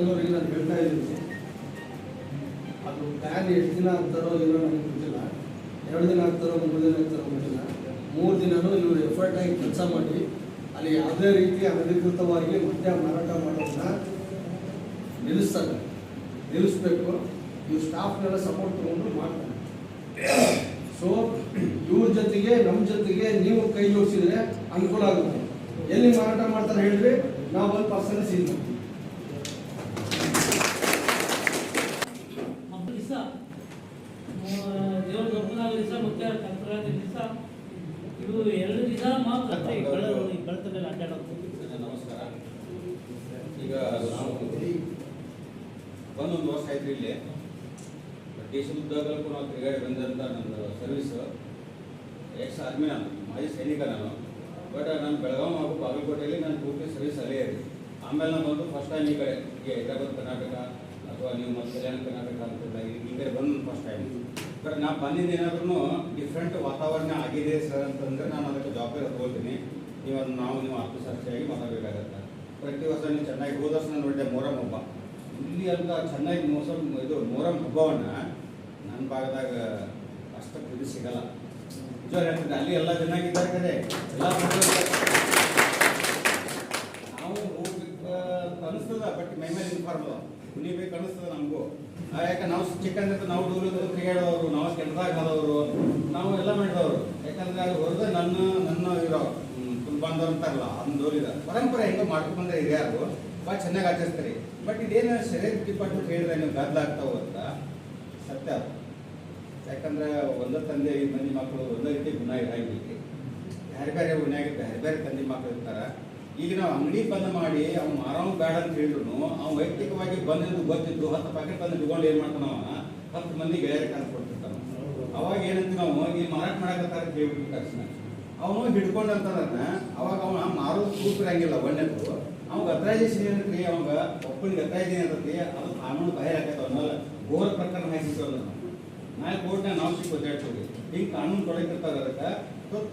ಪಟೇಲವರಿಗೆ ನಾನು ಹೇಳ್ತಾ ಇದ್ದೀನಿ. ಅದು ಪ್ಲ್ಯಾನ್ ಎಷ್ಟು ದಿನ ಆಗ್ತಾರೋ ಏನೋ ನನಗೆ ಗೊತ್ತಿಲ್ಲ. ಎರಡು ದಿನ ಆಗ್ತಾರೋ ಮೂರು ದಿನ ಆಗ್ತಾರೋ ಗೊತ್ತಿಲ್ಲ. ಮೂರು ದಿನವೂ ಇವರು ಎಫರ್ಟ್ ಆಗಿ ಕೆಲಸ ಮಾಡಿ, ಅಲ್ಲಿ ಯಾವುದೇ ರೀತಿ ಅನಧಿಕೃತವಾಗಿ ಮದ್ಯ ಮಾರಾಟ ಮಾಡೋದನ್ನ ನಿಲ್ಲಿಸ್ತಾರೆ ನಿಲ್ಲಿಸ್ಬೇಕು. ಇವ್ರು ಸ್ಟಾಫ್ನೆಲ್ಲ ಸಪೋರ್ಟ್ ತೊಗೊಂಡು ಮಾಡ್ತಾರೆ. ಸೊ ಇವ್ರ ಜೊತೆಗೆ ನಮ್ಮ ಜೊತೆಗೆ ನೀವು ಕೈ ಜೋಡಿಸಿದ್ರೆ ಅನುಕೂಲ ಆಗುತ್ತೆ. ಎಲ್ಲಿ ಮಾರಾಟ ಮಾಡ್ತಾರೆ ಹೇಳ್ರಿ ನಾವು ಒಂದು ಪರ್ಸನ್ ಸೀಲ್ ಮಾಡ್ತೀವಿ ಹಬ್ಬದ ದಿವಸ ದೇವ್ರ ದರ್ಶನ ದಿವಸ ಮತ್ತೆ ಸಂಕ್ರಾಂತಿ ದಿವಸ ಇದು ಎರಡು ದಿವಸ ಮಾತ್ರ ಈ ಕಳ್ಳ ಈ ಕಳ್ತದಲ್ಲಿ ಅಡ್ಡಾಡೋದು ನಮಸ್ಕಾರ. ಈಗ ನಾವು ಬಂದೊಂದು ವರ್ಷ ಆಯ್ತು ಇಲ್ಲಿ. ದೇಶದುದ್ದಗಲಕ್ಕೂ ನಾವು ತಿರುಗಾಡಿ ಬಂದಂಥ ನಂದು ಸರ್ವಿಸ್ ಎಕ್ಸ್ ಆರ್ಮಿ ನಾನು ಮಾಜಿ ಸೈನಿಕ ನಾನು. ಬಟ್ ನಾನು ಬೆಳಗಾವಿ ಹಾಗೂ ಬಾಗಲಕೋಟೆಯಲ್ಲಿ ನಾನು ಪೂರ್ತಿ ಸರ್ವಿಸ್ ಅಲ್ಲೇ ಇರಿ ಆಮೇಲೆ ನಾನು ಬಂದು ಫಸ್ಟ್ ಟೈಮ್ ಈ ಕಡೆ ಈ ಹೈದರಾಬಾದ್ ಕರ್ನಾಟಕ ಅಥವಾ ನೀವು ಮತ್ತೆ ಕಲ್ಯಾಣ ಕರ್ನಾಟಕ ಅಂತ ಈ ಬಂದು ಫಸ್ಟ್ ಟೈಮ್ ಬಟ್ ನಾ ಬಂದಿದ್ದು ಏನಾದ್ರೂ ಡಿಫ್ರೆಂಟ್ ವಾತಾವರಣ ಆಗಿದೆ ಸರ್ ಅಂತಂದ್ರೆ ನಾನು ಅದಕ್ಕೆ ಜವಾಬ್ದಾರಿ ತಗೊಳ್ತೀನಿ ನೀವು ಅದನ್ನು ನಾವು ನೀವು ಆತ್ಮಸಾಕ್ಷಿಯಾಗಿ ಮಾತಾಡಬೇಕಾಗತ್ತೆ. ಪ್ರತಿ ವರ್ಷ ನೀವು ಚೆನ್ನಾಗಿ, ಹೋದ ವರ್ಷ ನೋಡಿದೆ ಮೊಹರಂ ಹಬ್ಬ. ಇಲ್ಲಿ ಅಂತ ಚೆನ್ನಾಗಿ ಮೋಸ, ಇದು ಮೊರಮ್ ಹಬ್ಬವನ್ನು ನನ್ನ ಭಾಗದಾಗ ಅಷ್ಟು ಇದು ಸಿಗಲ್ಲ. ನಿಜವಾಗ ಹೇಳ್ತಿದ್ದೆ, ಅಲ್ಲಿ ಎಲ್ಲ ಚೆನ್ನಾಗಿದ್ದಾರೆ ಕಡೆ ಎಲ್ಲ ನಾವು ಹೋಗ್ಬೇಕು ಅನಿಸ್ತದ ಬಟ್ ಮೈ ಮೇಲೆ ಇನ್ಫಾರ್ಮ್ ಕುಣಿಬೇಕು ಅನಿಸ್ತದ ನಮಗೂ. ಯಾಕೆ ನಾವು ಚಿಕ್ಕಂದ್ರೆ ನಾವು ಡೂಲ್ ತಿರುಗಾಡೋರು ನಾವು ಕೆಟ್ಟದಾಗ ಆದವರು ನಾವು ಎಲ್ಲ ಮಾಡಿದವರು. ಯಾಕಂದ್ರೆ ಅದು ಹೊರದ ನನ್ನ ನನ್ನ ಇರೋ ಬಂದವ್ರು ಅಂತಾರಲ್ಲ ಅದನ್ನ ದೂರಿದ ಪರಂಪರೆ ಹೆಂಗೋ ಮಾಡ್ಕೊಂಡ್ರೆ ಹಿರಿಯರು ಭಾಳ ಚೆನ್ನಾಗಿ ಆಚರಿಸ್ತಾರೆ. ಬಟ್ ಇದೇನು ಶರೀರ ಡಿಪಾರ್ಟ್ಮೆಂಟ್ ಹೇಳಿದ್ರೆ ನೀವು ಗದ್ದಲ ಆಗ್ತಾವ ಅಂತ ಸತ್ಯ ಅದು. ಯಾಕಂದ್ರೆ ಒಂದೇ ತಂದೆ ಐದು ಮಂದಿ ಮಕ್ಕಳು ಒಂದೇ ರೀತಿ ಗುಣ ಇರಂಗಿಲ್ಲ ಬೇರೆ ಬೇರೆ ಗುಣ್ಯಾಗ ಬೇರೆ ಬೇರೆ ತಂದೆ ಮಕ್ಕಳು ಇರ್ತಾರ. ಈಗ ನಾವು ಅಂಗಡಿ ಬಂದ್ ಮಾಡಿ ಅವ್ನು ಮಾರೋನ್ ಬೇಡ ಅಂತ ಹೇಳಿದ್ರು ಅವ್ನು ವೈಯಕ್ತಿಕವಾಗಿ ಬಂದಿದ್ದು ಗೊತ್ತಿದ್ದು ಹತ್ತು ಪ್ಯಾಕೆಟ್ ತಂದು ಇಟ್ಕೊಂಡು ಏನ್ ಮಾಡ್ತಾನವ ಹತ್ತು ಮಂದಿ ಗೆಳೆಯರ ಕೊಡ್ತಿರ್ತಾನ ಅವಾಗ ಏನಂತ ನಾವು ಈ ಮಾರಾಟ ಮಾಡಕತ್ತಾರ ಅಂತ ತಕ್ಷಣ. ಅವನು ಹಿಡ್ಕೊಂಡಂತಾನ ಅವಾಗ ಅವನ ಮಾರೋದು ಸೂಪರ್ ಆಗಿಲ್ಲ ಒಂದನೇದು ಅವ್ನ ಅಥರೈಸೇಷನ್ ಏನಂತ್ರಿ ಅವಾಗ ಒಪ್ಪಿನ ಗತಾಯಿಸಿ ಇರ್ತೈತಿ ಅದು ಕಾನೂನು ಬಾಹಿರ ಆಗತ್ತೆ ಅವನ್ನೆಲ್ಲ ಘೋರ ಪ್ರಕರಣ ಹಾಕಿತ್ತು ನಾಳೆ ಕೋರ್ಟ್ನಾಗ ನಾವು ಸಿಕ್ಕಿ ಒದ್ದಾಡ್ತೀವಿ. ಹಿಂಗೆ ಕಾನೂನು ತೊಡಗಿರ್ತಾರೆ ಅದಕ್ಕೆ.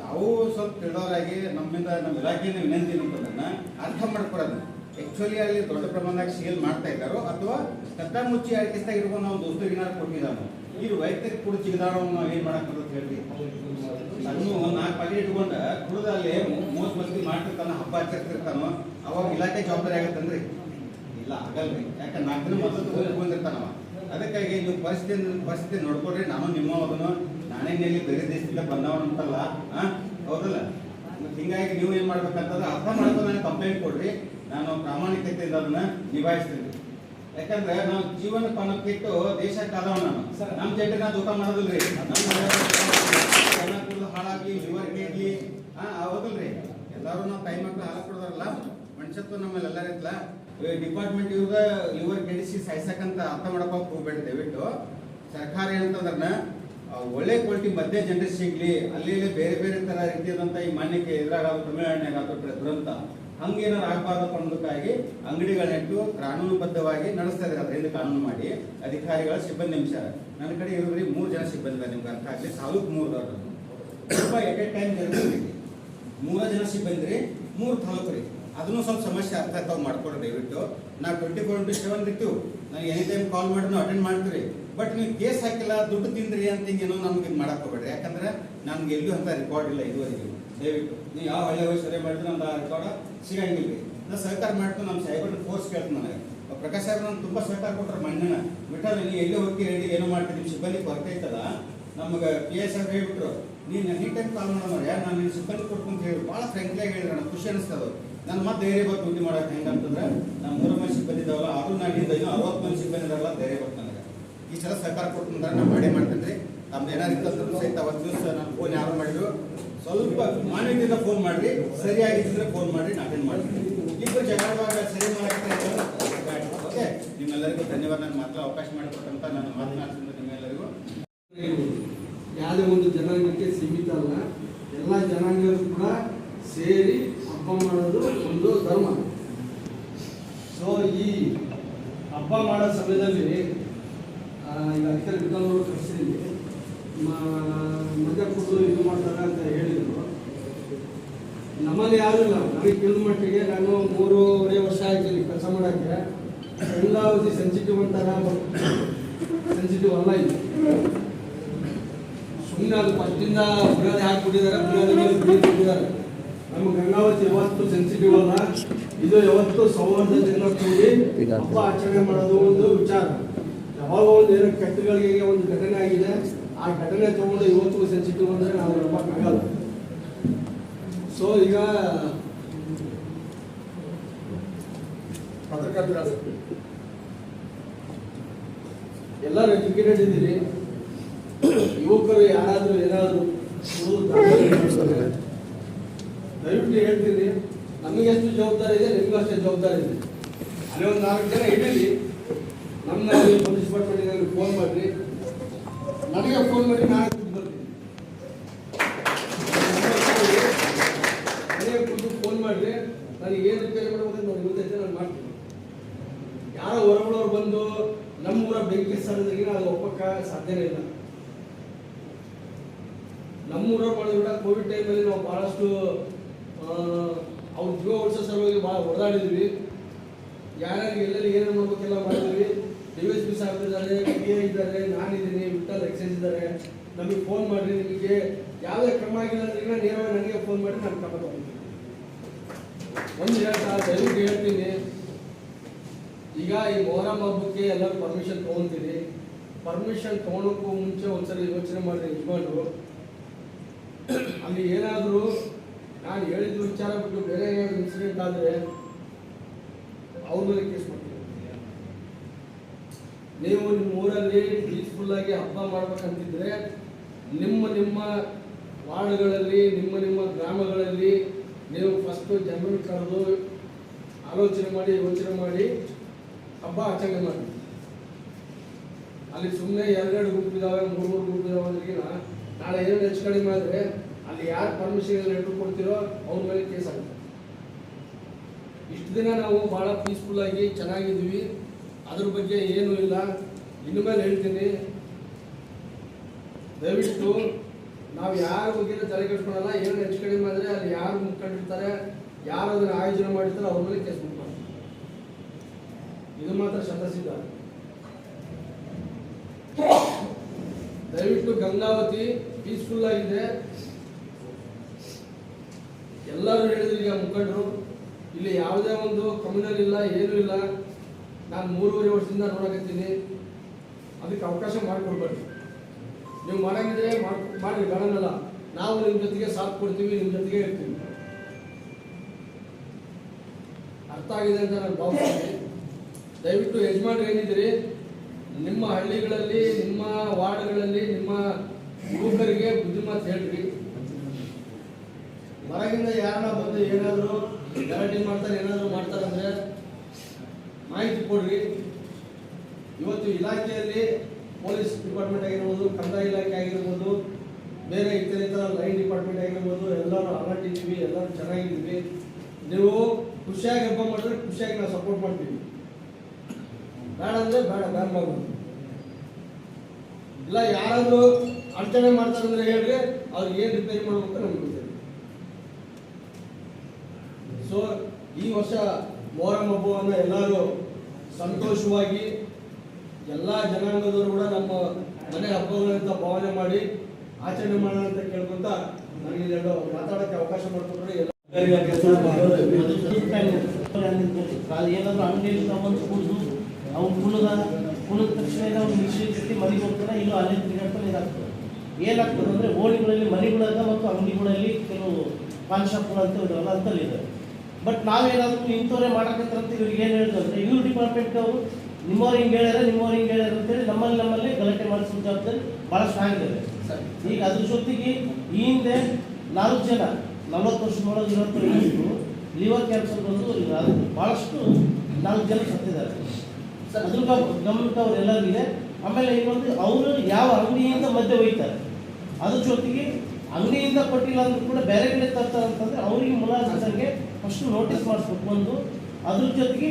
ತಾವು ಸ್ವಲ್ಪ ತಿಳಿದವರಾಗಿ ನಮ್ಮಿಂದ ನಮ್ಮ ಇಲಾಖೆಯಿಂದ ವಿನಂತಿ ಏನಂತಂದ್ರೆ ಅರ್ಥ ಮಾಡ್ಕೊಡೋದು ಆ್ಯಕ್ಚುಲಿ ಅಲ್ಲಿ ದೊಡ್ಡ ಪ್ರಮಾಣದಾಗ ಸೇಲ್ ಮಾಡ್ತಾ ಇದ್ದಾರೋ ಅಥವಾ ಕತ್ತ ಮುಚ್ಚಿ ಆರ್ಕೆಸ್ಟ್ರಾಗ ಇರ್ಬೋದು ನಾವು ದೋಸ್ತರಿಗೆ ಏನಾರು ಕೊಟ್ಟಿದ್ದಾನೋ, ಈ ವೈಯಕ್ತಿಕ ಕುಡಿದು ಸಿಗದಾರೋ ನಾವು ಏನು ಮಾಡಕ್ಕೆ ಹೇಳಿ ಒಂದು ನಾಲ್ಕು ಪಾಲಿ ಇಟ್ಕೊಂಡ ಕುಡಿದ ಅಲ್ಲಿ ಮಸ್ತಿ ಮಾಡ್ತಿರ್ತಾನ, ಹಬ್ಬ ಆಚರಿಸ್ತಿರ್ತಾನೋ, ಅವಾಗ ಇಲಾಖೆ ಜವಾಬ್ದಾರಿ ಆಗತ್ತನ್ರಿ ಇಲ್ಲ, ಆಗಲ್ರಿ. ಯಾಕಂದ್ರೆ ನಾಲ್ಕು ದಿನ ಹೋಗಿ ಬಂದಿರ್ತಾನವ ಅದಕ್ಕಾಗಿ ನೀವು ಪರಿಸ್ಥಿತಿ ಪರಿಸ್ಥಿತಿ ನೋಡ್ಕೊಡ್ರಿ ನಾನು ನಿಮ್ಮ ಅದನ್ನು ನಾನೇನಲ್ಲಿ ಬೇರೆ ದೇಶದಿಂದ ಬಂದವನು ಅಂತಲ್ಲ ಹೌದಲ್ಲ? ಮತ್ತೆ ಹಿಂಗಾಗಿ ನೀವು ಏನ್ ಮಾಡ್ಬೇಕಂತಂದ್ರೆ ಅರ್ಥ ಮಾಡ್ಕೊಂಡು ನಾನು ಕಂಪ್ಲೇಂಟ್ ಕೊಡ್ರಿ. ನಾನು ಪ್ರಾಮಾಣಿಕತೆಯಿಂದ ಅದನ್ನ ನಿಭಾಯಿಸ್ತೀನಿ. ಯಾಕಂದ್ರೆ ನಾವು ಜೀವನ ಪಣಕ್ಕಿಟ್ಟು ದೇಶ ಕಾದವ ನಾನು. ನಮ್ಮ ಜೊತೆ ನಾ ಊಟ ಮಾಡೋದಿಲ್ರಿ. ನಮ್ಮ ಹಾಳಾಗಿ ಲಿವರ್ ಕೇಳಿ ಹಾ ಹೌದಲ್ರಿ ಎಲ್ಲಾರು ನಾವು ಕೈ ಮಕ್ಕಳು ಹಾಲು ಕೊಡೋದಾರಲ್ಲ ಮನುಷ್ಯತ್ವ ನಮ್ಮಲ್ಲಿ ಎಲ್ಲಾರ ಇತ್ತಲ್ಲ ಡಿಪಾರ್ಟ್ಮೆಂಟ್ ಇವ್ರ ಲಿವರ್ ಕೆಡಿಸಿ ಸಾಯ್ಸಕ್ಕಂತ ಅರ್ಥ ಮಾಡಕ್ ಹೋಗ್ಬೇಡಿ ದಯವಿಟ್ಟು. ಸರ್ಕಾರ ಏನಂತಂದ್ರೆ ಒಳ್ಳೆ ಕ್ವಾಲಿಟಿ ಮಧ್ಯ ಜನರಿಗೆ ಸಿಗ್ಲಿ, ಅಲ್ಲಿ ಬೇರೆ ಬೇರೆ ತರ ರೀತಿಯಾದಂಥ ಈ ಮಾನ್ಯಕ್ಕೆ ಎದುರಾಗ ಆಗುತ್ತೆ ದುರಂತ ಹಂಗೇನಾರು ಆಗಬಾರ್ದಪ್ಪ ಅನ್ನೋದಕ್ಕಾಗಿ ಅಂಗಡಿಗಳನ್ನಿಟ್ಟು ಕಾನೂನುಬದ್ಧವಾಗಿ ನಡೆಸ್ತಾ ಇದ್ದಾರೆ. ಅದರಿಂದ ಕಾನೂನು ಮಾಡಿ ಅಧಿಕಾರಿಗಳ ಸಿಬ್ಬಂದಿ ನಿಮಿಷ ನನ್ನ ಕಡೆ ಇರೋದ್ರಿ ಮೂರು ಜನ ಸಿಬ್ಬಂದಿ ನಿಮ್ಗೆ ಅರ್ಥ ಆಗಲಿ. ತಾಲೂಕು ಮೂರು ತುಂಬ ಎಟ್ ಎ ಟೈಮ್ ಇರ್ತೀವಿ ಮೂರ ಜನ ಸಿಬ್ಬಂದಿ ರೀ ಮೂರು ತಾಲೂಕು ರೀ ಅದನ್ನು ಸ್ವಲ್ಪ ಸಮಸ್ಯೆ ಅರ್ಥ ತಾವು ಮಾಡ್ಕೊಡ್ರಿ ದಯವಿಟ್ಟು. ನಾವು ಟ್ವೆಂಟಿ ಫೋರ್ ಇಂಟು ಸೆವೆನ್ ಇರ್ತೀವಿ ಎನಿ ಟೈಮ್ ಕಾಲ್ ಮಾಡಿದ್ರು ಅಟೆಂಡ್ ಮಾಡ್ತೀರಿ. ಬಟ್ ನೀವು ಕೇಸ್ ಹಾಕಿಲ್ಲ, ದುಡ್ಡು ತಿಂದ್ರಿ ಅಂತ ಹಿಂಗೇನೋ ನಮ್ಗೆ ಇದು ಮಾಡಕ್ ಹೋಗ್ಬೇಡ್ರಿ. ಯಾಕಂದ್ರೆ ನಮ್ಗೆ ಎಲ್ಲೂ ಅಂತ ರೆಕಾರ್ಡ್ ಇಲ್ಲ ಇದುವರೆಗೆ. ದಯವಿಟ್ಟು. ನೀವು ಯಾವ ಹಳ್ಳಿ ಹೋಗಿ ಸರಿ ಮಾಡಿದ್ರೆ ನಮ್ದು ಆ ರೆಕಾರ್ಡ್ ಸಿಗಂಗಿಲ್ಲ ರೀ ನಾ ಸಹಕಾರ ಮಾಡ್ಕೊಂಡು ನಮ್ಮ ಸೈಬರ್ ಫೋರ್ಸ್ ಕೇಳ್ತೀನಿ ನನಗೆ ಪ್ರಕಾಶ್ ಸಾಹೇಬ್ ನಾನು ತುಂಬ ಸಹಕಾರ ಕೊಟ್ಟರೆ ಮಣ್ಣಿನ. ಬಿಟ್ಟರೆ ನೀವು ಎಲ್ಲಿ ಹೋಗಿ ರೆಡಿ ಏನೋ ಮಾಡ್ತೀರಿ ನಿಮ್ಮ ಸಿಬ್ಬಂದಿ ಕೊರತೆ ಐತಲ್ಲ, ನಮಗೆ ಪಿ ಎಸ್ ಆರ್ ಹೇಳ್ಬಿಟ್ರು, ನೀನು ಎನಿ ಟೈಮ್ ಕಾಲ್ ಮಾಡೋಣ ನಾನು ನಿನ್ನ ಸಿಬ್ಬಂದಿ ಕೊಡ್ಕೊಂತ ಹೇಳಿ. ಭಾಳ ಫ್ರೆಂಕ್ಲಿಯಾಗಿ ಹೇಳಿದ್ರೆ ನನಗೆ ಖುಷಿ ಅನಿಸ್ತದೆ ನನ್ನ ಮತ್ತೆ ಧೈರ್ಯ ಬರ್ತು ಡ್ಯೂಟಿ ಮಾಡೋಕೆ ಹೆಂಗಂತಂದ್ರೆ ನಮ್ಮ ಮೂರು ಮಂದಿ ಬಂದಿದ್ದಾವಲ್ಲ ಇದಾವಲ್ಲ ನಾಡಿಯಿಂದ ನಾನು ಇನ್ನೂ ಅರವತ್ತು ಮಂದಿ ಸಿಬ್ಬಂದಿ ಇದಾವಲ್ಲ ಧೈರ್ಯ ಬರ್ತು ನನಗೆ. ಈ ಸಲ ಸರ್ಕಾರ ಕೊಟ್ಟಂದ್ರೆ ನಾನು ಮಾಡೇ ಮಾಡ್ತೇನೆ. ರೀ ನಮ್ದು ಏನಾದ್ರು ಸಹಿತ ಅವತ್ತು ದಿವಸ ನಾನು ಫೋನ್ ಯಾರು ಮಾಡಿದ್ರು, ಸ್ವಲ್ಪ ಮಾನ್ಯದಿಂದ ಫೋನ್ ಮಾಡ್ರಿ ಸರಿಯಾಗಿದ್ದರೆ ಫೋನ್ ಮಾಡಿ ನಾವೇನು ಮಾಡ್ತೀವಿ ಇಬ್ಬರು ಜಗಳವಾಗ ಸರಿ ಮಾಡಕ್ಕೆ ಓಕೆ ನಿಮ್ಮೆಲ್ಲರಿಗೂ ಧನ್ಯವಾದ. ನನ್ನ ಮಾತ್ರ ಅವಕಾಶ ಮಾಡಿಕೊಟ್ಟಂತ ನಾನು ಮಾತನಾಡ್ತೀನಿ ನಿಮ್ಮೆಲ್ಲರಿಗೂ. ಯಾವುದೇ ಒಂದು ಜನಾಂಗಕ್ಕೆ ಸೀಮಿತ ಅಲ್ಲ. ಎಲ್ಲ ಜನಾಂಗರು ಕೂಡ ಸೇರಿ ಹಬ್ಬ ಮಾಡೋದು ಒಂದು ಧರ್ಮ. ಸೊ ಈ ಹಬ್ಬ ಮಾಡೋ ಸಮಯದಲ್ಲಿ ಈಗ ಅಧಿಕಾರಿ ಬಿಟ್ಟವರು ಕಳಿಸಿದ್ದೀವಿ ಮಜ ಕುಡಿದು ಇದು ಮಾಡ್ತಾರೆ ಅಂತ ಹೇಳಿದರು. ನಮ್ಮಲ್ಲಿ ಯಾರು ಇಲ್ಲ. ನನಗೆ ತಿಳಿದ ಮಟ್ಟಿಗೆ ನಾನು ಮೂರುವರೆ ವರ್ಷ ಆಯ್ತು ಕೆಲಸ ಮಾಡೋಕ್ಕೆ. ಎಲ್ಲ ಸೆನ್ಸಿಟಿವ್ ಅಂತಾರ ಸೆನ್ಸಿಟಿವ್ ಅಲ್ಲ ಇದು ಸುಮ್ಮನೆ ಅದು ಫಸ್ಟಿಂದ ಬುನಾದಿ ಹಾಕಿಬಿಟ್ಟಿದ್ದಾರೆ ಬುನಾದಿ ಮೇಲೆ ಬಿಟ್ಟಿದ್ದಾರೆ ನಮ್ಮ ಗಂಗಾವತಿ ಯಾವತ್ತು ಸೆನ್ಸಿಟಿವ್ ಅಲ್ಲ. ಇದು ಯಾವತ್ತು ಸೌಹಾರ್ದತೆಯಿಂದ ಕೂಡಿ ಹಬ್ಬ ಆಚರಣೆ ಮಾಡೋದು ಒಂದು ವಿಚಾರ. ಯಾವಾಗ ಒಂದು ಏನೋ ಕೆಟ್ಟಗಳಿಗೆ ಒಂದು ಘಟನೆ ಆಗಿದೆ, ಆ ಘಟನೆ ತಗೊಂಡು ಇವತ್ತು ಸೆನ್ಸಿಟಿವ್ ಅಂದರೆ ನಾವು ನಂಬಕ್ಕಾಗಲ್ಲ ಸೊ ಈಗ ಪತ್ರಕರ್ತರ ಎಲ್ಲರೂ ಎಜುಕೇಟೆಡ್ ಇದ್ದೀರಿ. ಯುವಕರು ಯಾರಾದರೂ ಏನಾದರೂ ಹೇಳ್ತೀನಿ. ನಮಗೆ ಎಷ್ಟು ಜವಾಬ್ದಾರಿ ಇದೆ, ನಿಮಗೂ ಅಷ್ಟೇ ಜವಾಬ್ದಾರಿ ಇದೆ. ಅಲ್ಲಿ ಒಂದು ನಾಲ್ಕು ಜನ ಇಡೀರಿ ನಮ್ಮ ಪೊಲೀಸ್ ಫೋನ್ ಮಾಡಿರಿ. ನನಗೆ ಫೋನ್ ಮಾಡಿ ನಾಳೆ ಸಾಧ್ಯ ಫೋನ್ ನನಗೆ ಏನು ನಾನು ಯಾರೋ ಬಂದು ನಮ್ಮೂರ ಬೆಂಕಿ ಸಣ್ಣದ್ರಿಗೆ ಇಲ್ಲ. ಮಾಡಿದ್ರೆ ಕೋವಿಡ್ ಟೈಮಲ್ಲಿ ನಾವು ಭಾಳಷ್ಟು ಅವ್ರ ಜೀವ ಉಳಿಸೋ ಸಲುವಾಗಿ ಭಾಳ ಹೊಡೆದಾಡಿದ್ವಿ. ಯಾರ್ಯಾರಿಗೆ ಎಲ್ಲೆಲ್ಲಿ ಏನೇನು ಮಾಡ್ಬೇಕೆಲ್ಲ ಮಾಡಿದ್ವಿ. ಡಿ ಎಸ್ ಪಿ ಸಾಹೇಬ್ ಇದ್ದಾರೆ ಡಿ ಎ ಇದ್ದಾರೆ, ನಾನಿದ್ದೀನಿ ವಿಠಲ್ ಎಕ್ಸೈಸ್ ಇದ್ದಾರೆ. ನಮಗೆ ಫೋನ್ ಮಾಡಿರಿ, ನಿಮಗೆ ಯಾವುದೇ ಕ್ರಮ ಆಗಿಲ್ಲ ಅಂದ್ರೆ ನೇರವಾಗಿ ನನಗೆ ಫೋನ್ ಮಾಡಿ ನಾನು ಕ್ರಮ ತಗೊಂಡಿದ್ದೀನಿ ಒಂದು ಹೇಳ್ತಾ, ದಯವಿಟ್ಟು ಹೇಳ್ತೀನಿ. ಈಗ ಈ ಮೊಹರಂ ಹಬ್ಬಕ್ಕೆ ಎಲ್ಲರೂ ಪರ್ಮಿಷನ್ ತೊಗೊತೀನಿ ಪರ್ಮಿಷನ್ ತೊಗೊಳಕ್ಕೂ ಮುಂಚೆ ಒಂದ್ಸರಿ ಯೋಚನೆ ಮಾಡಿ ಯಜಮಾನರು. ಅಲ್ಲಿ ಏನಾದರೂ ನಾನು ಹೇಳಿದ ವಿಚಾರ ಬಿಟ್ಟು ಬೇರೆ ಏನಾದ್ರು ಇನ್ಸಿಡೆಂಟ್ ಆದರೆ ಅವ್ರ ಕೇಸ್ ಮಾಡ್ತೀನಿ. ನೀವು ನಿಮ್ಮ ಊರಲ್ಲಿ ಪೀಸ್ಫುಲ್ ಆಗಿ ಹಬ್ಬ ಮಾಡ್ಬೇಕಂತಿದ್ರೆ ನಿಮ್ಮ ನಿಮ್ಮ ವಾರ್ಡ್ಗಳಲ್ಲಿ, ನಿಮ್ಮ ನಿಮ್ಮ ಗ್ರಾಮಗಳಲ್ಲಿ ನೀವು ಫಸ್ಟು ಜನರು ಕರೆದು ಆಲೋಚನೆ ಮಾಡಿ, ಯೋಚನೆ ಮಾಡಿ ಹಬ್ಬ ಆಚರಣೆ ಮಾಡಿ ಅಲ್ಲಿ ಸುಮ್ಮನೆ ಎರಡೆರಡು ಗುಂಪಿದಾವೆ, ಮೂರು ಮೂರು ಗುಂಪಿದಾವೆ ಅಂದ್ರಿಗಿನ ನಾಳೆ ಏನು ಹೆಚ್ಚು ಕಡಿಮೆ ಆದರೆ ಅಲ್ಲಿ ಯಾರು ಪರ್ಮಿಷನ್ ಲೆಟರ್ ಕೊಡ್ತಿರೋ ಅವ್ರ ಮೇಲೆ ಕೇಸ್ ಆಗುತ್ತೆ. ಇಷ್ಟು ದಿನ ನಾವು ಭಾಳ ಪೀಸ್ಫುಲ್ ಆಗಿ ಚೆನ್ನಾಗಿದ್ದೀವಿ. ಅದ್ರ ಬಗ್ಗೆ ಏನೂ ಇಲ್ಲ. ಇನ್ನು ಮೇಲೆ ಹೇಳ್ತೀನಿ. ದಯವಿಟ್ಟು ನಾವು ಯಾರ ಬಗ್ಗೆ ತಲೆ ಕೆಡ್ಸ್ಕೊಳಲ್ಲ, ಏನು ಹೆಚ್ಚು ಕಡಿಮೆ ಆದರೆ ಅಲ್ಲಿ ಯಾರು ಮುಖಂಡಿರ್ತಾರೆ, ಯಾರು ಅದನ್ನು ಆಯೋಜನೆ ಮಾಡಿರ್ತಾರೆ ಅವ್ರ ಮೇಲೆ ಕೇಸ್ ಮಾಡ್ತಾರೆ ಇದು ಮಾತ್ರ ಶತಸಿದ್ಧ ದಯವಿಟ್ಟು ಗಂಗಾವತಿ ಪೀಸ್ಫುಲ್ ಆಗಿದೆ. ಎಲ್ಲರೂ ಹೇಳಿದ್ರು ಈಗ ಮುಖಂಡರು, ಇಲ್ಲಿ ಯಾವುದೇ ಒಂದು ಕಮ್ಯುನಲ್ ಇಲ್ಲ, ಏನೂ ಇಲ್ಲ. ನಾನು ಮೂರುವರೆ ವರ್ಷದಿಂದ ನೋಡಕತ್ತೀನಿ. ಅದಕ್ಕೆ ಅವಕಾಶ ಮಾಡಿಕೊಡ್ಬೇಡಿ ನೀವು ಮಾಡಂಗಿದ್ರೆ ಮಾಡ್ ಬೇಡನಲ್ಲ. ನಾವು ನಿಮ್ಮ ಜೊತೆಗೆ ಸಾಥ್ ಕೊಡ್ತೀವಿ ನಿಮ್ಮ ಜೊತೆಗೆ ಇರ್ತೀವಿ. ಅರ್ಥ ಆಗಿದೆ ಅಂತ ನಾನು ಭಾವಿಸ್ತೀನಿ. ದಯವಿಟ್ಟು ಯಜಮಾನ್ರು ಏನಿದ್ದೀರಿ? ನಿಮ್ಮ ಹಳ್ಳಿಗಳಲ್ಲಿ, ನಿಮ್ಮ ವಾರ್ಡ್ಗಳಲ್ಲಿ, ನಿಮ್ಮ ಯುವಕರಿಗೆ ಬುದ್ಧಿಮಾತು ಹೇಳ್ರಿ. ಹೊರಗಿಂದ ಯಾರನ್ನ ಬಂದು ಏನಾದರೂ ಗಲಾಟೆ ಮಾಡ್ತಾರೆ, ಏನಾದರೂ ಮಾಡ್ತಾರೆ ಅಂದ್ರೆ ಮಾಹಿತಿ ಕೊಡ್ರಿ. ಇವತ್ತು ಇಲಾಖೆಯಲ್ಲಿ ಪೊಲೀಸ್ ಡಿಪಾರ್ಟ್ಮೆಂಟ್ ಆಗಿರ್ಬೋದು, ಕಂದಾಯ ಇಲಾಖೆ ಆಗಿರ್ಬೋದು, ಬೇರೆ ಇತರ ಇತರ ಲೈನ್ ಡಿಪಾರ್ಟ್ಮೆಂಟ್ ಆಗಿರ್ಬೋದು, ಎಲ್ಲರೂ ಅಲರ್ಟ್ ಇದ್ದೀವಿ ಎಲ್ಲರೂ ಚೆನ್ನಾಗಿದ್ದೀವಿ. ನೀವು ಖುಷಿಯಾಗಿ ಹಬ್ಬ ಮಾಡಿದ್ರೆ ಖುಷಿಯಾಗಿ ನಾವು ಸಪೋರ್ಟ್ ಮಾಡ್ತೀವಿ. ಬೇಡ ಅಂದ್ರೆ ಬೇಡ ಬ್ಯಾನ್ ಇಲ್ಲ, ಯಾರಾದರೂ ಅಡಚಣೆ ಮಾಡ್ತಾರೆ ಅಂದರೆ ಹೇಳ್ರಿ ಅವ್ರಿಗೆ ಏನು ರಿಪೇರಿ ಮಾಡ್ಬೇಕು ನಮ್ಗೆ ಗೊತ್ತಿಲ್ಲ ಈ ವರ್ಷ ಮೊಹರಂ ಹಬ್ಬವನ್ನು ಎಲ್ಲರೂ ಸಂತೋಷವಾಗಿ ಎಲ್ಲ ಜನಾಂಗದವರು ಕೂಡ ನಮ್ಮ ಮನೆ ಹಬ್ಬಗಳಂತ ಭಾವನೆ ಮಾಡಿ ಆಚರಣೆ ಮಾಡೋಣ ಅಂತ ಕೇಳ್ಕೊಂತ ನನಗೆ ಎರಡು ಮಾತಾಡೋಕ್ಕೆ ಅವಕಾಶ ಮಾಡಿಕೊಟ್ರೆ. ಎಲ್ಲ ಏನಾದ್ರು ಅಂಗಡಿಯಲ್ಲಿ ತಗೊಂಡು ಕುಡಿದು ಅವ್ನು ಕುಣದ ಕುಣದ ತಕ್ಷಣ ಅವ್ನು ಮನೆಗೆ ಹೋಗ್ತಾನೆ ಇಲ್ಲೂ ಅಲ್ಲೇ ತಿರುಗಾಡ್ತಾನೆ ಇದಾಗ್ತದೆ. ಏನಾಗ್ತದೆ ಅಂದರೆ ಹೋಳಿಗಳಲ್ಲಿ ಮನೆಗಳಾಗ ಮತ್ತು ಅಂಗಡಿಗಳಲ್ಲಿ ಕೆಲವು ಪಾನ್ ಶಾಪ್ಗಳು ಅಂತ ಇದಾವಲ್ಲ ಬಟ್ ನಾವೇನಾದ್ರು ಇಂಥವ್ರೆ ಮಾಡಕತ್ತಂತ ಇವ್ರಿಗೆ ಏನು ಹೇಳ್ತಾರೆ ಇವ್ರ ಡಿಪಾರ್ಟ್ಮೆಂಟ್ ಅವರು ನಿಮ್ಮವ್ರು ಹಿಂಗೆ ಹೇಳ್ಯಾರ ನಿಮ್ಮವ್ರು ಹಿಂಗೆ ಹೇಳ್ಯಾರ ಅಂತೇಳಿ ನಮ್ಮಲ್ಲಿ ನಮ್ಮಲ್ಲಿ ಗಲಾಟೆ ಮಾಡಿಸೋ ಜವಾಬ್ದಾರಿ ಭಾಳ ಸ್ಟ್ರಾಂಗ್ ಇದೆ ಈಗ ಅದ್ರ ಜೊತೆಗೆ ಈ ಹಿಂದೆ ನಾಲ್ಕು ಜನ ವರ್ಷ ವರ್ಷದೊಳಗೆ ಇವತ್ತು ಲಿವರ್ ಕ್ಯಾನ್ಸರ್ ಬಂದು ಈಗ ಭಾಳಷ್ಟು ನಾಲ್ಕು ಜನ ಸತ್ತಿದ್ದಾರೆ. ಅದ್ರ ಗಮ- ಗಮನಕ್ಕೆ ಎಲ್ಲರಿಗೆ ಆಮೇಲೆ ಇನ್ನೊಂದು ಅವರು ಯಾವ ಅಂಗಡಿಯಿಂದ ಮಧ್ಯೆ ಒಯ್ತಾರೆ ಅದ್ರ ಜೊತೆಗೆ ಅಂಗಡಿಯಿಂದ ಕೊಟ್ಟಿಲ್ಲ ಅಂದ್ರೂ ಕೂಡ ಬೇರೆ ಕಡೆ ತರ್ತಾರೆ ಅಂತಂದ್ರೆ ಅವರಿಗೆ ಮುಲಾಜಿಸಂಗೆ ಫಸ್ಟ್ ನೋಟಿಸ್ ಮಾಡಿಸ್ಬೇಕು. ಒಂದು, ಅದ್ರ ಜೊತೆಗೆ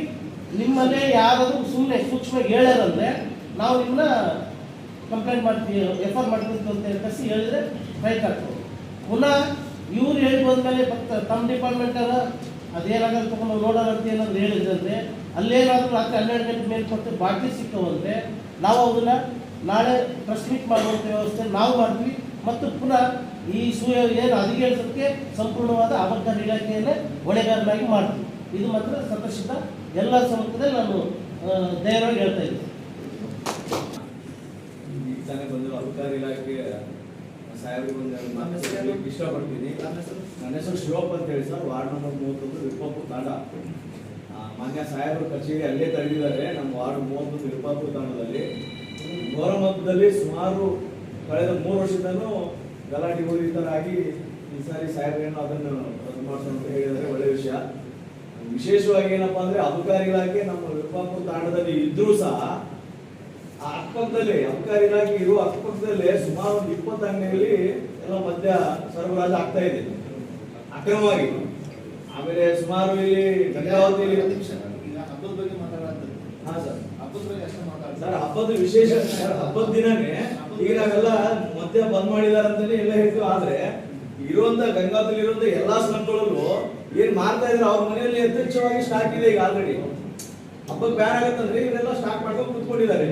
ನಿಮ್ಮಲ್ಲೇ ಯಾರಾದರೂ ಸುಮ್ಮನೆ ಸೂಕ್ಷ್ಮವಾಗಿ ಹೇಳ್ಯಾರಂದ್ರೆ ನಾವು ನಿಮ್ಮನ್ನ ಕಂಪ್ಲೇಂಟ್ ಮಾಡ್ತೀವಿ ಎಫ್ ಆರ್ ಮಾಡ್ತೀವಿ ಅಂತ ಕಸಿ ಹೇಳಿದ್ರೆ ರೈಟ್ ಆಗ್ತದೆ. ಪುನಃ ಇವ್ರು ಹೇಳಿ ಬಂದ್ಮೇಲೆ ತಮ್ಮ ಡಿಪಾರ್ಟ್ಮೆಂಟ್ ಅದ ಅದೇನಾಗಲ್ಲ ತಗೊಂಡು ನೋಡೋಣ ಅಂತ ಏನಾದ್ರು ಹೇಳಿದ್ರೆ ಅಲ್ಲೇನಾದ್ರೂ ರಾತ್ರಿ ಹನ್ನೆರಡು ಗಂಟೆ ಮೇಲೆ ಕೊಟ್ಟು ಬಾಟ್ಲಿ ಸಿಕ್ಕವಂದ್ರೆ ನಾವು ಅದನ್ನ ನಾಳೆ ಪ್ರೆಸ್ ಮೀಟ್ ಮಾಡುವಂಥ ವ್ಯವಸ್ಥೆ ನಾವು ಮಾಡ್ತೀವಿ. ಮತ್ತು ಪುನಃ ಈ ಸೂರ್ಯ ಏನು ಹದಿಗೇಳಕ್ಕೆ ಸಂಪೂರ್ಣವಾದ ಅಬಕಾರಿ ಇಲಾಖೆಯಲ್ಲೇ ಹೊಣೆಗಾರನಾಗಿ ಮಾಡ್ತೀವಿ. ಇದು ಮಾತ್ರ ಸತಸಿದ್ಧ ಎಲ್ಲ ಸಮಯದಲ್ಲಿ ನಾನು ಧೈರ್ಯವಾಗಿ ಹೇಳ್ತಾ ಇದ್ದೀನಿ. ತಾನೇ ಬಂದಿರೋ ಅಬಕಾರಿ ಇಲಾಖೆ ಸಾಹೇಬ್ರಿಗೆ ಒಂದು ಇಷ್ಟಪಡ್ತೀನಿ. ನನ್ನ ಹೆಸರು ಶಿವಪ್ಪ ಅಂತ ಹೇಳಿ ಸರ್. ವಾರ್ಡ್ ನಂಬರ್ ಮೂವತ್ತೊಂದು ವಿಪಪ್ಪು ತಾಂಡ. ಆ, ಮಾನ್ಯ ಸಾಹೇಬರ ಕಚೇರಿ ಅಲ್ಲೇ ತಳ್ಳಿದ್ದಾರೆ ನಮ್ಮ ವಾರ್ಡ್ ಮೂವತ್ತೊಂದು ವಿಪಪ್ಪು ತಾಂಡದಲ್ಲಿ. ಮೊಹರಂ ಹಬ್ಬದಲ್ಲಿ ಸುಮಾರು ಕಳೆದ ಮೂರು ವರ್ಷದಿಂದನೂ ಗಲಾಟೆ ಈ ಥರ ಆಗಿ ಈ ಸಾರಿ ಸಾಹೇಬ್ರೇನೋ ಅದನ್ನು ರದ್ದು ಮಾಡಿಸೋಣ ಅಂತ ಹೇಳಿದರೆ ಒಳ್ಳೆಯ ವಿಷಯ. ವಿಶೇಷವಾಗಿ ಏನಪ್ಪಾ ಅಂದ್ರೆ ಅಬಕಾರಿ ಇಲಾಖೆ ನಮ್ಮ ವಿರುಪಾಪುರ ತಾಂಡದಲ್ಲಿ ಇದ್ರೂ ಸಹ ಆ ಅಕ್ಕಪಕ್ಕದಲ್ಲಿ ಅಬಕಾರಿ ಇಲಾಖೆ ಇರುವ ಅಕ್ಕಪಕ್ಕದಲ್ಲೇ ಸುಮಾರು ಒಂದು ಇಪ್ಪತ್ತು ಅಂಗಡಿಯಲ್ಲಿ ಎಲ್ಲ ಮದ್ಯ ಸರಬರಾಜು ಆಗ್ತಾ ಇದೆ. ಅಕ್ರಮವಾಗಿ. ಆಮೇಲೆ ಸುಮಾರು ಇಲ್ಲಿ ಗಂಗಾವತಿಯಲ್ಲಿ ಹಬ್ಬದ ಬಗ್ಗೆ ಮಾತಾಡೋದು ಹಾ ಸರ್. ಹಬ್ಬದ ಬಗ್ಗೆ ಅಷ್ಟೇ ಮಾತಾಡ್ತಾರೆ ಸರ್ ಹಬ್ಬದ ವಿಶೇಷ ಹಬ್ಬದ ದಿನನೇ ಈಗ ನಾವೆಲ್ಲ ಮತ್ತೆ ಬಂದ್ ಮಾಡಿದಾರೆ ಅಂತಾನೆ ಎಲ್ಲ ಹೇಳ್ತೀವಿ. ಆದ್ರೆ ಇರುವಂತ ಗಂಗಾದಲ್ಲಿ ಇರುವಂತ ಎಲ್ಲಾ ಸ್ಲಮ್ಗಳಲ್ಲೂ ಏನ್ ಮಾಡ್ತಾ ಇದ್ರೆ ಅವ್ರ ಮನೆಯಲ್ಲಿ ಯಥೇಚ್ಛವಾಗಿ ಸ್ಟಾಕ್ ಇದೆ ಈಗ ಆಲ್ರೆಡಿ ಹಬ್ಬಕ್ಕೆ ಬ್ಯಾನ್ ಆಗತ್ತಂದ್ರೆ ಇವರೆಲ್ಲ ಸ್ಟಾಕ್ ಮಾಡ್ಕೊಂಡು ಕುತ್ಕೊಂಡಿದ್ದಾರೆ.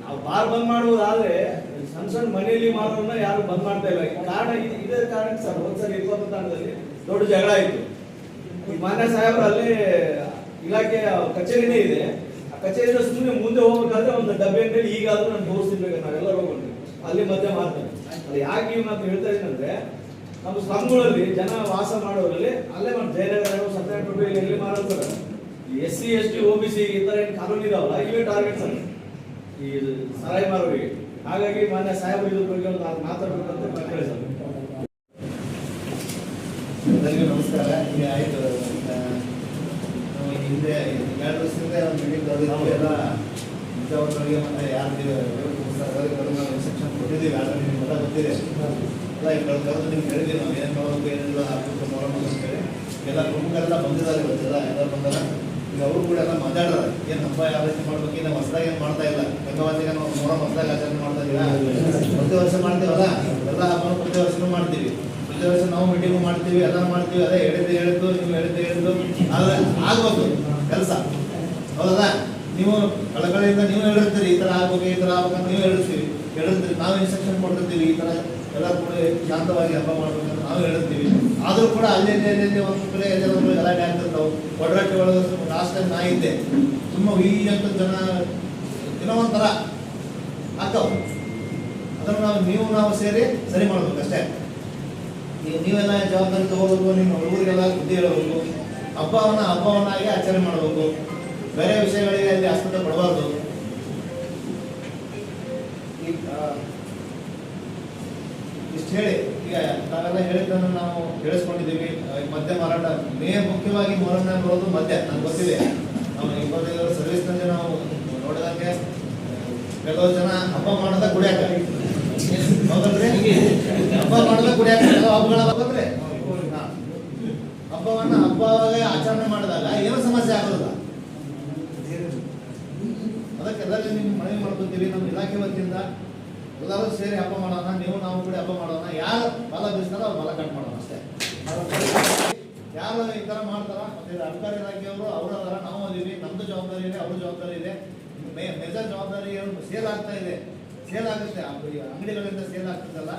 ನಾವು ಬಾರ್ ಬಂದ್ ಮಾಡುವುದಾದ್ರೆ ಸಣ್ಣ ಸಣ್ಣ ಮನೆಯಲ್ಲಿ ಮಾರೋನ್ನ ಯಾರು ಬಂದ್ ಮಾಡ್ತಾ ಇಲ್ಲ. ಕಾರಣ ಇದ್- ಕಾರಣಕ್ಕೆ ಸರ್ ಒಂದ್ಸರಿ ಇಪ್ಪತ್ತು ತಾಣದಲ್ಲಿ ದೊಡ್ಡ ಜಗಳ ಆಯ್ತು. ಮಾನ್ಯ ಸಾಹೇಬ್ರು ಅಲ್ಲಿ ಇಲಾಖೆಯ ಕಚೇರಿನೇ ಇದೆ. ಆ ಕಚೇರಿಯಿಂದ ಸುಮ್ಮನೆ ಮುಂದೆ ಹೋಗ್ಬೇಕಾದ್ರೆ ಒಂದು ಡಬ್ಬೆಯಲ್ಲಿ ಈಗಾದ್ರೂ ನಾನು ತೋರಿಸಿರ್ಬೇಕು ನಾವೆಲ್ಲ ಹೋಗೋಣ. ಅಲ್ಲಿ ಮತ್ತೆ ಮಾಡ್ತಾರೆ ಅದು ಯಾಕೆ ಈ ಮಾತು ಹೇಳ್ತಾ ಇದ್ದಂದ್ರೆ ನಮ್ಮ ಸ್ಲಮ್ಗಳಲ್ಲಿ ಜನ ವಾಸ ಮಾಡೋರಲ್ಲಿ ಅಲ್ಲೇ ಮಾಡಿ ಜಯನಗರ, ಸತ್ಯನಾರಾಯಣ ಎಲ್ಲಿ ಮಾರಾಡ್ತಾರೆ S C, S T O B C ಈ ಥರ ಏನು ಕಾನೂನು ಇದಾವಲ್ಲ ಇವೇ ಟಾರ್ಗೆಟ್ಸ್ ಅಲ್ಲ. ಈ ಸರಾಯಿ ಮಾರೋರಿಗೆ ಹಾಗಾಗಿ ಮಾನ್ಯ ಸಾಹೇಬ್ ಇದ್ರ ಬಗ್ಗೆ ಒಂದು ಮಾತಾಡ್ಬೇಕಂತ ಕೇಳಿಸಲ್ಲ ಎಲ್ಲರಿಗೂ ನಮಸ್ಕಾರ. ಈಗ ಆಯ್ತು. ಈಗ ಹಿಂದೆ ಎರಡು ವರ್ಷದಿಂದ ಮೀಟಿಂಗ್ ಎಲ್ಲ ನಿಜವಾಗ್ರಿಗೆ ಮತ್ತೆ ಯಾರು ಅವರಿಗೆ ನಾವು ಇನ್ಸ್ಟ್ರಕ್ಷನ್ ಕೊಟ್ಟಿದ್ದೀವಿ. ಆದರೆ ನಿಮ್ಗೆ ಎಲ್ಲ ಗೊತ್ತಿದೆ. ಎಲ್ಲ ಈ ಕರೆದು ನಿಮ್ಗೆ ಹೇಳಿದ್ದೀವಿ ನಾವು. ಏನು ಮಾಡಬೇಕು ಏನಿಲ್ಲ ಹಾಕ್ಬೇಕು ನೋಡೋಣ ಅಂತೇಳಿ ಎಲ್ಲ ಪ್ರಮುಖರೆಲ್ಲ ಬಂದಿದ್ದಾರೆ ಇವತ್ತೆಲ್ಲ ಎಲ್ಲ ಬಂದಾರ. ಈಗ ಅವರು ಕೂಡ ಎಲ್ಲ ಮಾತಾಡೋದು ಏನು ಹಬ್ಬ ಯಾವ ರೀತಿ ಮಾಡ್ಬೇಕು ನಾವು ಹೊಸದಾಗಿ ಏನು ಮಾಡ್ತಾ ಇಲ್ಲ. ಗಂಗಾವತಿಗೆ ನಾವು ನೋಡೋ ಹೊಸದಾಗಿ ಆಚರಣೆ ಮಾಡ್ತಾ ಇಲ್ಲ ಪ್ರತಿ ವರ್ಷ ಮಾಡ್ತೀವಲ್ಲ? ಎಲ್ಲ ಹಬ್ಬ ಪ್ರತಿ ವರ್ಷನೂ ಮಾಡ್ತೀವಿ. ವರ್ಷ ನಾವು ಮೀಟಿಂಗ್ ಮಾಡ್ತೀವಿ, ಎಲ್ಲ ಮಾಡ್ತೀವಿ, ಅದೇ ಹೇಳಿದ್ದು ಹೇಳಿದ್ದು, ನೀವು ಹೇಳಿದ್ದು ಹೇಳಿದ್ದು. ಆದ್ರೆ ಆಗ್ಬೇಕು ಕೆಲಸ. ಹೌದಲ್ಲ? ನೀವು ಕಳಕಳಿಯಿಂದ ನೀವು ಹೇಳಿರ್ತೀರಿ, ಈ ಥರ ಆಗ್ಬೇಕು, ಈ ಥರ ಆಗ್ಬೇಕು ನೀವು ಹೇಳಿರ್ತೀವಿ ಹೇಳಿರ್ತೀರಿ. ನಾವು ಇನ್ಸ್ಟ್ರಕ್ಷನ್ ಕೊಡ್ತಿರ್ತೀವಿ, ಈ ಥರ ಎಲ್ಲ ಕೂಡ ಶಾಂತವಾಗಿ ಹಬ್ಬ ಮಾಡ್ಬೇಕಂತ ನಾವು ಹೇಳಿರ್ತೀವಿ. ಆದರೂ ಕೂಡ ಅಲ್ಲಿ ಅಲ್ಲಿ ಒಂದು ಕಡೆ ಎಲ್ಲ ಒಂದು ಗಲಾಟೆ ಆಗ್ತಿರ್ತಾವೆ. ಒಡರಾಟೆ ಒಳಗೆ ಲಾಸ್ಟ್ ಟೈಮ್ ನಾ ತುಂಬ ಈ ಅಂತ ಜನ ಏನೋ ಒಂಥರ ಆಗ್ತಾವೆ. ಅದನ್ನು ನಾವು, ನೀವು ನಾವು ಸೇರಿ ಸರಿ ಮಾಡ್ಬೇಕು ಅಷ್ಟೇ. ನೀವೆಲ್ಲ ಜವಾಬ್ದಾರಿ ತಗೋಬೇಕು, ನಿಮ್ಮ ಹುಡುಗರಿಗೆಲ್ಲ ಬುದ್ಧಿ ಹೇಳಬೇಕು, ಹಬ್ಬವನ್ನು ಹಬ್ಬವನ್ನಾಗಿ ಆಚರಣೆ ಮಾಡಬೇಕು. ಬೇರೆ ವಿಷಯಗಳಿಗೆ ಅಲ್ಲಿ ಆಸ್ಪತ್ರೆ ಕೊಡಬಾರ್ದು. ಇಷ್ಟು ಹೇಳಿ. ಈಗ ನಾವೆಲ್ಲ ಹೇಳಿದ್ದನ್ನು ನಾವು ಈ ಮದ್ಯ ಮಾರಾಟ ಮೇ ಮುಖ್ಯವಾಗಿ ಮೊರನ್ನ ಬರೋದು ಮದ್ಯ, ನನಗೆ ಗೊತ್ತಿದೆ. ನಾವು ಇಪ್ಪತ್ತೈದು ಸರ್ವಿಸ್ನಲ್ಲಿ ನಾವು ನೋಡಿದಂಗೆ ಕೆಲವು ಜನ ಹಬ್ಬ ಮಾಡೋದ ಹೌದಲ್ರಿ ಹಬ್ಬ ಮಾಡಿದ್ರೆ ಕುಡಿಯಾಕ ಕೆಲವು ಹಬ್ಬಗಳ ಹಬ್ಬದ್ರೆ. ಹಬ್ಬವನ್ನ ಹಬ್ಬವಾಗ ಆಚರಣೆ ಮಾಡಿದಾಗ ಏನು ಸಮಸ್ಯೆ ಆಗೋದಿಲ್ಲ ಅದಕ್ಕೆ ಎಲ್ಲರಿಗೂ ನಿಮ್ಗೆ ಮನವಿ ಮಾಡ್ಕೊತೀವಿ ನಮ್ಮ ಇಲಾಖೆ ವತಿಯಿಂದ ಎಲ್ಲರೂ ಸೇರಿ ಹಬ್ಬ ಮಾಡೋಣ ನೀವು ನಾವು ಕೂಡ ಹಬ್ಬ ಮಾಡೋಣ ಯಾರು ಬಲ ಬೀಸ್ತಾರೋ ಅವ್ರು ಬಲ ಕಟ್ ಮಾಡೋಣ ಅಷ್ಟೇ ಯಾರು ಈ ಥರ ಮಾಡ್ತಾರ ಮತ್ತೆ ಅಧಿಕಾರಿ ಇಲಾಖೆಯವರು ಅವರು ಅದರ ನಾವು ಅದೀವಿ ನಮ್ದು ಜವಾಬ್ದಾರಿ ಇದೆ ಅವ್ರ ಜವಾಬ್ದಾರಿ ಇದೆ ಮೇಜರ್ ಜವಾಬ್ದಾರಿ ಸೇಲ್ ಆಗ್ತಾ ಇದೆ ಸೇಲ್ ಆಗುತ್ತೆ ಅಂಗಡಿಗಳಿಂದ ಸೇಲ್ ಆಗ್ತದಲ್ಲ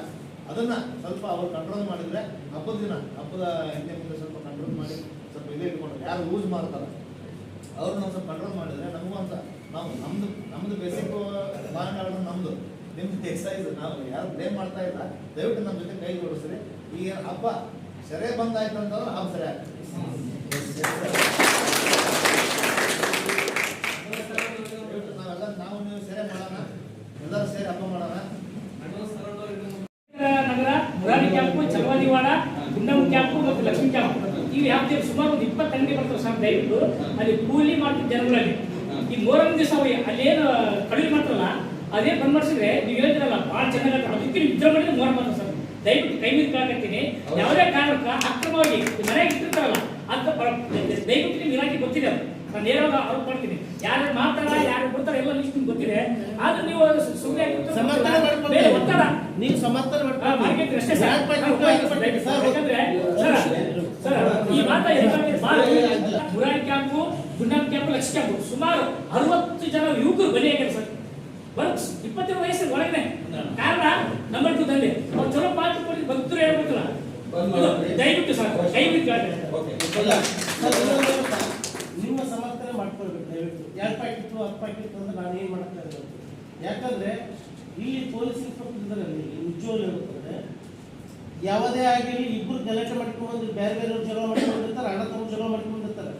ಅದನ್ನ ಸ್ವಲ್ಪ ಅವ್ರು ಕಂಟ್ರೋಲ್ ಮಾಡಿದ್ರೆ ಹಬ್ಬದ ದಿನ, ಹಬ್ಬದ ಹಿಂದೆ ಮುಂದೆ ಸ್ವಲ್ಪ ಕಂಟ್ರೋಲ್ ಮಾಡಿ ಸ್ವಲ್ಪ ಇದೇ ಇಟ್ಕೊಂಡು ಯಾರು ಯೂಸ್ ಮಾಡ್ತಾರ? ಅವ್ರನ್ನ ಸ್ವಲ್ಪ ಕಂಟ್ರೋಲ್ ಮಾಡಿದ್ರೆ ನಮಗೂ ಅಂತ ನಾವು ನಮ್ದು ನಮ್ದು ಬೇಸಿಕ್ ಮಾನಗಳು ನಮ್ದು. ನಿಮ್ದು ಎಕ್ಸೈಸ್ ನಾವು ಯಾರು ಬ್ಲೇಮ್ ಮಾಡ್ತಾ ಇಲ್ಲ. ದಯವಿಟ್ಟು ನಮ್ಮ ಜೊತೆ ಕೈ ಜೋಡಿಸ್ರಿ. ಈಗ ಹಬ್ಬ ಸೆರೆ ಬಂದಾಯ್ತು ಅಂತಂದ್ರೆ ಹಬ್ಬ ಸರಿ ದಯವಿಟ್ಟು ನಾವೆಲ್ಲ ನಾವು ನೀವು ಸೇರೆ ಮಾಡೋಣ ಎಲ್ಲರೂ ಸೇರಿ ಹಬ್ಬ ಮಾಡೋಣ ನಗರ ಮುರಾರಿ ಕ್ಯಾಂಪು ಚಲವಾದಿವಾಡ ಗುಂಡಮ್ ಕ್ಯಾಂಪು ಮತ್ತು ಲಕ್ಷ್ಮಿ ಕ್ಯಾಂಪು. ಈ ವ್ಯಾಪ್ತಿಯಲ್ಲಿ ಸುಮಾರು ಒಂದು ಇಪ್ಪತ್ತು ಅಂಗಡಿ ಬರ್ತವೆ ಸರ್. ದಯವಿಟ್ಟು ಅಲ್ಲಿ ಕೂಲಿ ಮಾಡ್ತಿದ್ದ ಜನಗಳಲ್ಲಿ ಈ ಮೂರನೇ ದಿವಸ ಅಲ್ಲೇನು ಕಡಿಮೆ ಮಾಡ್ತಾರಲ್ಲ, ಅದೇ ಬಂದ್ ಮಾಡಿಸಿದ್ರೆ ನೀವು ಹೇಳ್ತಿರಲ್ಲ, ಭಾಳ ಚೆನ್ನಾಗಿ ಅದಕ್ಕೆ ನೀವು ಮಾಡಿದ್ರೆ ಮೂರ ಮಾಡ್ತಾರೆ ಸರ್. ದಯವಿಟ್ಟು ಕೈ ಮೀರಿ ಕಾಕತ್ತೀನಿ ಯಾವುದೇ ಕಾರಣಕ್ಕ ಅಕ್ರಮವಾಗಿ ಮನೆಗೆ ಇಟ್ಟಿರ್ತಾರಲ್ಲ, ಅಂತ ದಯವಿಟ್ಟು ನಿಮ್ಮ ಇಲಾಖೆ ಗೊತ್ತಿದೆ ನಾನು ನೇರವಾಗಿ ಅವ್ರು ಮಾಡ್ತೀನಿ ಯಾರು ಮಾತಾಡ ಯಾರು ಕೊಡ್ತಾರೆ ಎಲ್ಲ ಲಿಸ್ಟ್ ನಿಮ್ಗೆ ಗೊತ್ತಿದೆ. ಆದ್ರೆ ನೀವು ಸುಮ್ಮನೆ ಸಮರ್ಥನೆ ಮಾಡ್ಕೊಳ್ಳಿ. ಬೇರೆ ಒತ್ತಡ. ನೀವು ಸಮರ್ಥನೆ ಆ, ಮಾಡ್ಕೊಂಡ್ರೆ ಅಷ್ಟೇ ಸರ್. ಯಾಕಂದ್ರೆ ಸರ್, ಸರ್, ಈ ಮಾತಾ ಮುರಾರಿ ಕ್ಯಾಂಪು ಗುಂಡಂ ಕ್ಯಾಂಪ್ ಲಕ್ಷ ಕ್ಯಾಂಪು ಸುಮಾರು ಅರವತ್ತು ಜನ ಯುವಕರು ಬಲಿಯಾಗ್ಯಾರ ಸರ್. ಬರ್ಕ್ಸ್ ಇಪ್ಪತ್ತೇಳು ವಯಸ್ಸಿನ ಒಳಗಡೆ. ಕಾರಣ ನಂಬರ್ ಟೂ ದಲ್ಲಿ. ಅವ್ರು ಚಲೋ ಪಾಠ ಕೊಡಿ ಭಕ್ತರು ಹೇಳ್ಬೇಕಲ್ಲ. ದಯವಿಟ್ಟು ಸರ್ ದಯವಿಟ್ಟು ಹೇಳ್ತೀನಿ. ಓಕೆ ಇಲ್ಲ ಸರ್ ಇನ್ನೊಂದು ಗೊತ್ತಾ? ನಿಮ್ಮ ಸಮರ್ಥನೆ ಮಾಡ್ಕೊಳ್ಬೇಕು ದಯವಿಟ್ಟು ಎರಡು ಪ್ಯಾಕೆಟ್ ಹತ್ತು ಪ್ಯಾಕೆಟ್ ಅಂದ್ರೆ ನಾನು ಏನು ಮಾಡ್ತಾ ಇರೋದು ಯಾಕಂದ್ರೆ ಇಲ್ಲಿ ಪೊಲೀಸ್ ಇನ್ಸ್ಪೆಕ್ಟರ್ ನಿಜವಾಗ್ಲೂ ಹೇಳ್ಬೇಕಂದ್ರೆ ಯಾವುದೇ ಆಗಿರಲಿ ಇಬ್ಬರು ಗಲಾಟೆ ಮಾಡ್ಕೊಂಡು ಬೇರೆ ಬೇರೆ ಚಲೋ ಮಾಡ್ಕೊಂಡಿರ್ತಾರೆ ಅಣ್ಣ ತಮ್ಮ ಚಲೋ ಮಾಡ್ಕೊಂಡಿರ್ತಾರೆ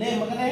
ಲೇ ಮಗನೇ.